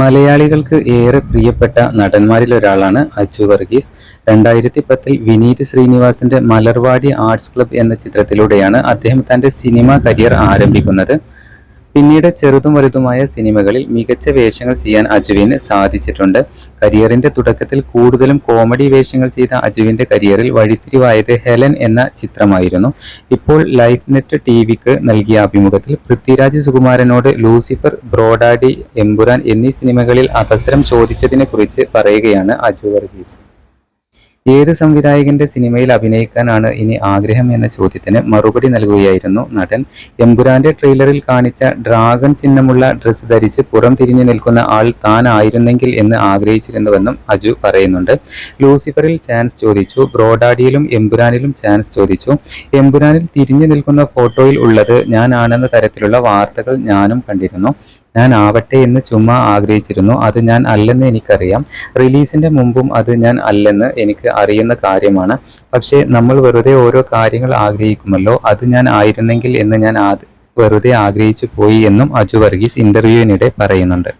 മലയാളികൾക്ക് ഏറെ പ്രിയപ്പെട്ട നടന്മാരിൽ ഒരാളാണ് അച്ചു വർഗീസ്. രണ്ടായിരത്തി പത്തിൽ വിനീത് ശ്രീനിവാസിന്റെ മലർവാടി ആർട്സ് ക്ലബ് എന്ന ചിത്രത്തിലൂടെയാണ് അദ്ദേഹം തന്റെ സിനിമാ കരിയർ ആരംഭിക്കുന്നത്. പിന്നീട് ചെറുതും വലുതുമായ സിനിമകളിൽ മികച്ച വേഷങ്ങൾ ചെയ്യാൻ അജുവിന് സാധിച്ചിട്ടുണ്ട്. കരിയറിന്റെ തുടക്കത്തിൽ കൂടുതലും കോമഡി വേഷങ്ങൾ ചെയ്ത അജുവിന്റെ കരിയറിൽ വഴിത്തിരിവായത് ഹെലൻ എന്ന ചിത്രമായിരുന്നു. ഇപ്പോൾ ലൈഫ് നെറ്റ് ടി വിക്ക് നൽകിയ അഭിമുഖത്തിൽ പൃഥ്വിരാജ് സുകുമാരനോട് ലൂസിഫർ ബ്രോഡാഡി എമ്പുരാൻ എന്നീ സിനിമകളിൽ അവസരം ചോദിച്ചതിനെ കുറിച്ച് പറയുകയാണ് അജു വർഗീസ്. ഏത് സംവിധായകന്റെ സിനിമയിൽ അഭിനയിക്കാനാണ് ഇനി ആഗ്രഹം എന്ന ചോദ്യത്തിന് മറുപടി നൽകുകയായിരുന്നു നടൻ. എമ്പുരാന്റെ ട്രെയിലറിൽ കാണിച്ച ഡ്രാഗൺ ചിഹ്നമുള്ള ഡ്രസ്സ് ധരിച്ച് പുറം തിരിഞ്ഞു നിൽക്കുന്ന ആൾ താനായിരുന്നെങ്കിൽ എന്ന് ആഗ്രഹിച്ചിരുന്നുവെന്നും അജു പറയുന്നുണ്ട്. ലൂസിഫറിൽ ചാൻസ് ചോദിച്ചു. ബ്രോഡാഡിയിലും എമ്പുരാനിലും ചാൻസ് ചോദിച്ചു. എമ്പുരാനിൽ തിരിഞ്ഞു നിൽക്കുന്ന ഫോട്ടോയിൽ ഉള്ളത് ഞാനാണെന്ന തരത്തിലുള്ള വാർത്തകൾ ഞാനും കണ്ടിരുന്നു. ഞാൻ ആവട്ടെ എന്ന് ചുമ്മാ ആഗ്രഹിച്ചിരുന്നു. അത് ഞാൻ അല്ലെന്ന് എനിക്കറിയാം. റിലീസിന്റെ മുമ്പും അത് ഞാൻ അല്ലെന്ന് എനിക്ക് അറിയുന്ന കാര്യമാണ്. പക്ഷേ നമ്മൾ വെറുതെ ഓരോ കാര്യങ്ങൾ ആഗ്രഹിക്കുമല്ലോ. അത് ഞാൻ ആയിരുന്നെങ്കിൽ എന്ന് ഞാൻ വെറുതെ ആഗ്രഹിച്ചു പോയി എന്നും അജു വർഗീസ് ഇന്റർവ്യൂവിനിടെ പറയുന്നുണ്ട്.